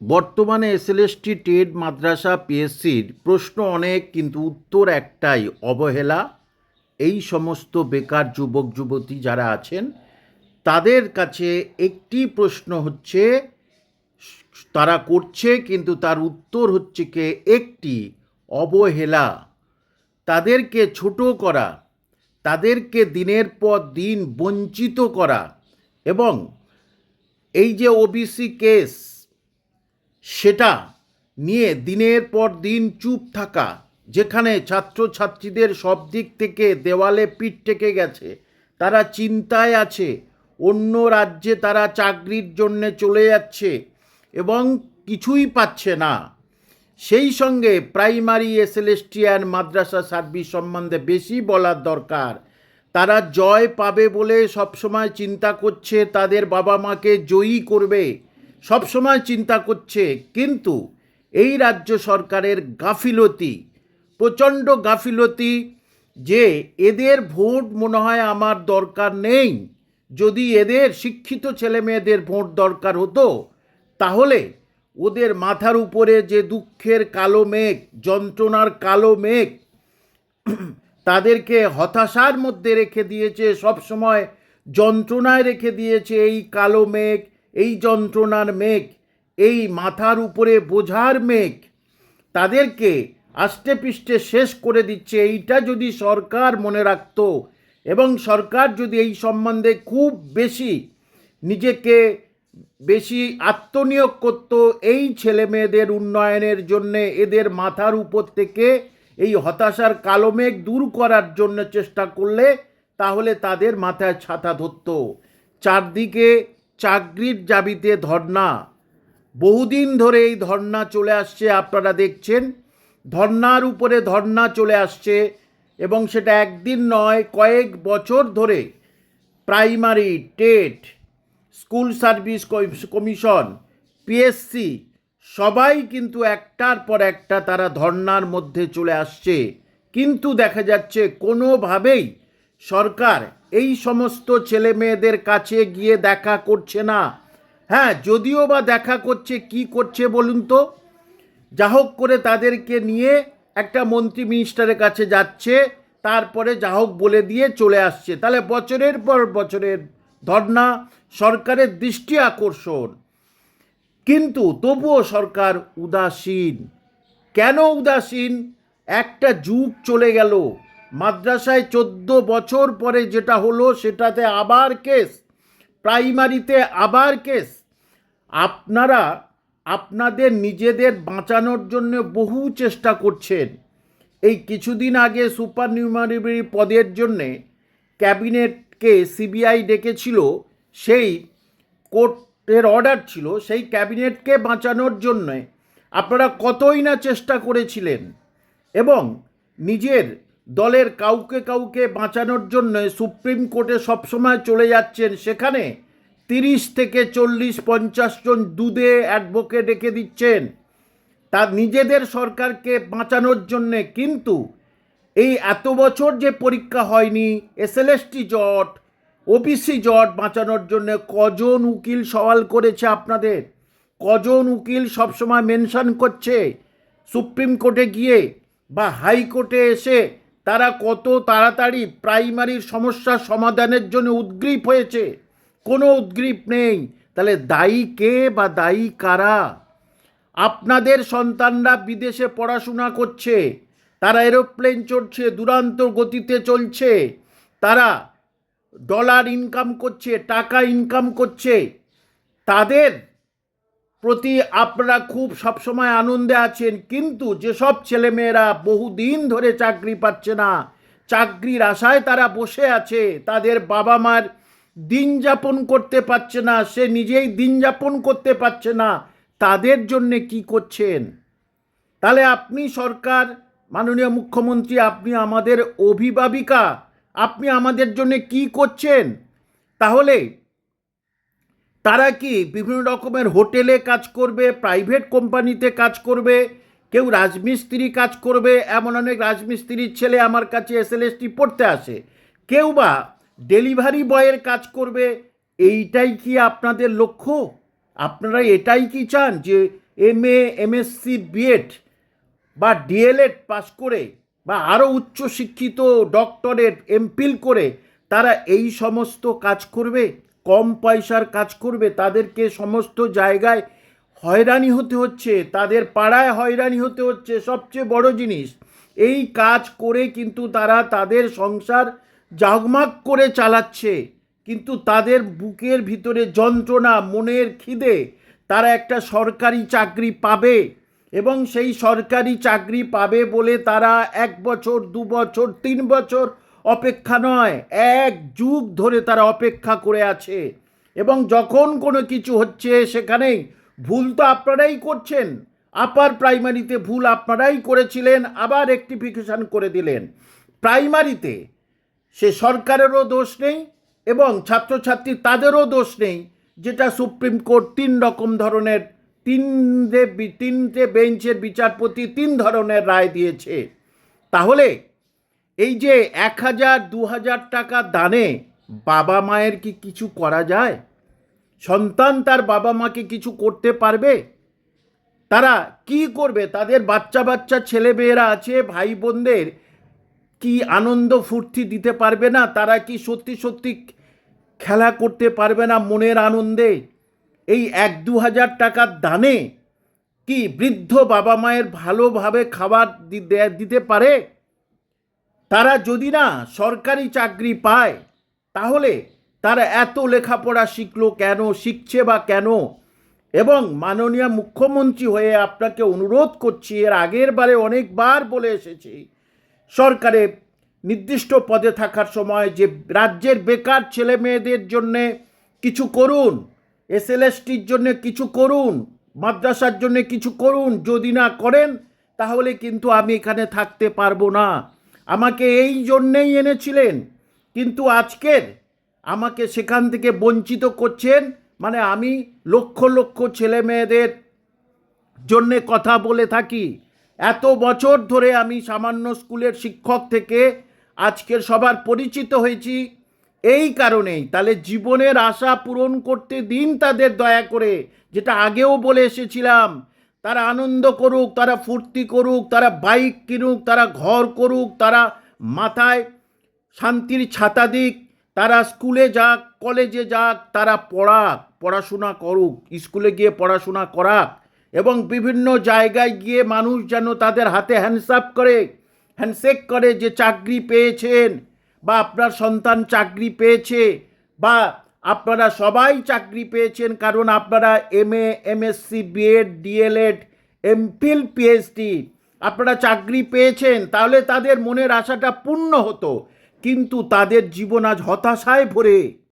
বর্তমানে SLST Ted মাদ্রাসা পিএসসির প্রশ্ন অনেক, কিন্তু উত্তর একটাই, অবহেলা। এই সমস্ত বেকার যুবক, যুবতী যারা আছেন, তাদের কাছে একটি প্রশ্ন হচ্ছে, তারা করছে কিন্তু তার উত্তর হচ্ছে কে? একটি, অবহেলা। তাদেরকে ছোট করা, তাদেরকে দিনের পর দিন বঞ্চিত করা এবং এই যে ওবিসি কেস সেটা নিয়ে দিনের পর দিন চুপ থাকা, যেখানে ছাত্রছাত্রীদের সব দিক থেকে দেওয়ালে পিঠ টেকে গেছে, তারা চিন্তায় আছে, অন্য রাজ্যে তারা চাকরির জন্যে চলে যাচ্ছে এবং কিছুই পাচ্ছে না। সেই সঙ্গে প্রাইমারি এসএলএসটিয়ান মাদ্রাসা সার্ভিস সম্বন্ধে বেশি বলার দরকার। তারা জয় পাবে বলে সবসময় চিন্তা করছে, তাদের বাবা মাকে জয়ী করবে। সবসময় চিন্তা করছে, কিন্তু এই রাজ্য সরকারের গাফিলতি, প্রচণ্ড গাফিলতি যে এদের ভোট মনে হয় আমার দরকার নেই। যদি এদের শিক্ষিত ছেলে মেয়েদের ভোট দরকার হতো, তাহলে ওদের মাথার উপরে যে দুঃখের কালো মেঘ, যন্ত্রণার কালো মেঘ, তাদেরকে হতাশার মধ্যে রেখে দিয়েছে, সব সময় যন্ত্রণায় রেখে দিয়েছে এই কালো মেঘ এই যন্ত্রণার মেঘ, এই মাথার উপরে বোঝার মেঘ, তাদেরকে আষ্টে পিষ্টে শেষ করে দিচ্ছে। এইটা যদি সরকার মনে রাখতো এবং সরকার যদি এই সম্বন্ধে খুব বেশি নিজেকে বেশি আত্মনিয়োগ করত, এই ছেলে মেয়েদের উন্নয়নের জন্যে, এদের মাথার উপর থেকে এই হতাশার কালো মেঘ দূর করার জন্য চেষ্টা করলে, তাহলে তাদের মাথায় ছাতা ধরত। চারদিকে চাকরির জাবিতে ধর্না বহুদিন ধরে এই ধর্না চলে আসছে, আপনারা দেখছেন। ধর্নার উপরে ধর্না চলে আসছে এবং সেটা একদিন নয়, কয়েক বছর ধরে। Primary, TET, school service commission, PSC, সবাই কিন্তু একটার পর একটা তারা ধর্নার মধ্যে চলে আসছে। কিন্তু দেখা যাচ্ছে কোনোভাবেই সরকার এই সমস্ত ছেলে মেয়েদের কাছে গিয়ে দেখা করছে না। হ্যাঁ যদিও বা দেখা করছে, কি করছে বলুন তো? যা হোক করে তাদেরকে নিয়ে একটা মন্ত্রী মিনিস্টারের কাছে যাচ্ছে, তারপরে যা হোক বলে দিয়ে চলে আসছে। তাহলে বছরের পর বছরের ধর্না সরকারের দৃষ্টি আকর্ষণ। কিন্তু তবুও সরকার উদাসীন। কেন উদাসীন? একটা যুগ চলে গেল। মাদ্রাসায় চোদ্দ বছর পরে যেটা হলো, সেটাতে আবার কেস, প্রাইমারিতে আবার কেস। আপনারা, আপনাদের নিজেদের বাঁচানোর জন্য বহু চেষ্টা করছেন। এই কিছুদিন আগে সুপার নিউমারি পদের জন্যে ক্যাবিনেটকে সিবিআই ডেকেছিল, সেই কোর্টের অর্ডার ছিল, সেই ক্যাবিনেটকে বাঁচানোর জন্যে। আপনারা কতই না চেষ্টা করেছিলেন। এবং নিজের দলের কাউকে কাউকে বাঁচানোর জন্য সুপ্রিম কোর্টে সবসময় চলে যাচ্ছেন। সেখানে তিরিশ থেকে চল্লিশ, পঞ্চাশ জন দুধে অ্যাডভোকেট রেখে দিচ্ছেন। তার নিজেদের সরকারকে বাঁচানোর জন্যে কিন্তু এই এত বছর যে পরীক্ষা হয়নি এসএলএসটি জট, ওবিসি জট বাঁচানোর জন্য কজন উকিল সওয়াল করেছে আপনাদের? কজন উকিল সবসময় মেনশন করছে সুপ্রিম কোর্টে গিয়ে বা হাইকোর্টে এসে তারা কত তাড়াতাড়ি প্রাইমারির সমস্যার সমাধানের জন্য উদ্গ্রীব হয়েছে? কোনো উদ্গ্রীব নেই। তাহলে দায়ী কে বা দায়ী কারা? আপনাদের সন্তানরা বিদেশে পড়াশোনা করছে, তারা এরোপ্লেন চড়ছে, দুরান্ত গতিতে চলছে, তারা ডলার ইনকাম করছে, টাকা ইনকাম করছে, তাদের প্রতি আপনারা খুব সবসময় আনন্দে আছেন, কিন্তু যেসব ছেলেমেয়েরা বহুদিন ধরে চাকরি পাচ্ছে না, চাকরির আশায় তারা বসে আছে, তাদের বাবা মার দিন যাপন করতে পারছে না, সে নিজেই দিন যাপন করতে পারছে না, তাদের জন্যে কি করছেন? তাহলে আপনি সরকার, মাননীয় মুখ্যমন্ত্রী, আপনি আমাদের অভিভাবিকা, আপনি আমাদের জন্য কি করছেন? তাহলে তারা কি বিভিন্ন রকমের হোটেলে কাজ করবে প্রাইভেট কোম্পানিতে কাজ করবে, কেউ রাজমিস্ত্রি কাজ করবে, এমন অনেক রাজমিস্ত্রির ছেলে আমার কাছে এস এসএলএসটি পড়তে আসে। কেউ বা ডেলিভারি বয়ের কাজ করবে, এইটাই কি আপনাদের লক্ষ্য? আপনারা এটাই কি চান যে M A M MSc BEd বা ডিএলএড পাস করে বা আরও উচ্চশিক্ষিত ডক্টরেট এমপিল করে তারা এই সমস্ত কাজ করবে? কম পয়সার কাজ করবে, তাদেরকে সমস্ত জায়গায় হয়রানি হতে হচ্ছে, তাদের পাড়ায় হয়রানি হতে হচ্ছে, সবচেয়ে বড় জিনিস। এই কাজ করে কিন্তু তারা তাদের সংসার জাগমাগ করে চালাচ্ছে, কিন্তু তাদের বুকের ভিতরে যন্ত্রণা, মনের খিদে, তারা একটা সরকারি চাকরি পাবে এবং সেই সরকারি চাকরি পাবে বলে তারা এক বছর, দু বছর, তিন বছর অপেক্ষা নয়, এক যুগ ধরে তারা অপেক্ষা করে আছে। এবং যখন কোনো কিছু হচ্ছে সেখানেই ভুল তো আপনারাই করছেন, আপার প্রাইমারিতে ভুল আপনারাই করেছিলেন, আবার রেকটিফিকেশন করে দিলেন। প্রাইমারিতে সে সরকারেরও দোষ নেই এবং ছাত্রছাত্রী তাদেরও দোষ নেই, যেটা সুপ্রিম কোর্ট তিন রকম ধরনের, তিনটে তিনটে বেঞ্চের বিচারপতি তিন ধরনের রায় দিয়েছে। তাহলে এই যে এক হাজার, দু হাজার টাকা দানে বাবা মায়ের কি কিছু করা যায়? সন্তান তার বাবা মাকে কিছু করতে পারবে? তারা কি করবে? তাদের বাচ্চা বাচ্চা ছেলেমেয়েরা আছে, ভাই বোনদের কি আনন্দ ফুর্তি দিতে পারবে না? তারা কি সত্যি সত্যি খেলা করতে পারবে না মনের আনন্দে? এই এক, দু হাজার টাকার দানে কি বৃদ্ধ বাবা মায়ের ভালোভাবে খাবার দিতে পারে? তারা যদি না সরকারি চাকরি পায়, তাহলে তারা এত লেখাপড়া শিখলো কেন, শিখছে বা কেন? এবং মাননীয় মুখ্যমন্ত্রী হয়ে আপনাকে অনুরোধ করছি, এর আগের বারে অনেকবার বলে এসেছি, সরকারে নির্দিষ্ট পদে থাকার সময় যে রাজ্যের বেকার ছেলে মেয়েদের জন্যে কিছু করুন, এসএলএসটির জন্য কিছু করুন, মাদ্রাসার জন্য কিছু করুন, যদি না করেন, তাহলে কিন্তু আমি এখানে থাকতে পারব না। আমাকে এই জন্যেই এনেছিলেন, কিন্তু আজকের আমাকে সেখান থেকে বঞ্চিত করছেন মানে আমি লক্ষ লক্ষ ছেলে মেয়েদের জন্যে কথা বলে থাকি। এত বছর ধরে আমি সামান্য স্কুলের শিক্ষক থেকে আজকের সবার পরিচিত হয়েছি। এই কারণেই তাহলে জীবনের আশা পূরণ করতে দিন তাদের দয়া করে, যেটা আগেও বলে এসেছিলাম তারা আনন্দ করুক, তারা ফুর্তি করুক, তারা বাইক কিনুক, তারা ঘর করুক, তারা মাথায় শান্তির ছাতা দিক, তারা স্কুলে যাক, কলেজে যাক, তারা পড়াক, পড়াশোনা করুক, স্কুলে গিয়ে পড়াশোনা করাক এবং বিভিন্ন জায়গায় গিয়ে মানুষ যেন তাদের হাতে হ্যান্ডসাপ করে হ্যান্ডশেক করে যে চাকরি পেয়েছেন বা আপনার সন্তান চাকরি পেয়েছে বা আপনারা সবাই চাকরি পেয়েছেন, কারণ আপনারা M A M MSc BEd DElEd MPhil PhD আপনারা চাকরি পেয়েছেন, তাহলে তাদের মনের আশাটা পূর্ণ হতো। কিন্তু তাদের জীবন আজ হতাশায় ভরে।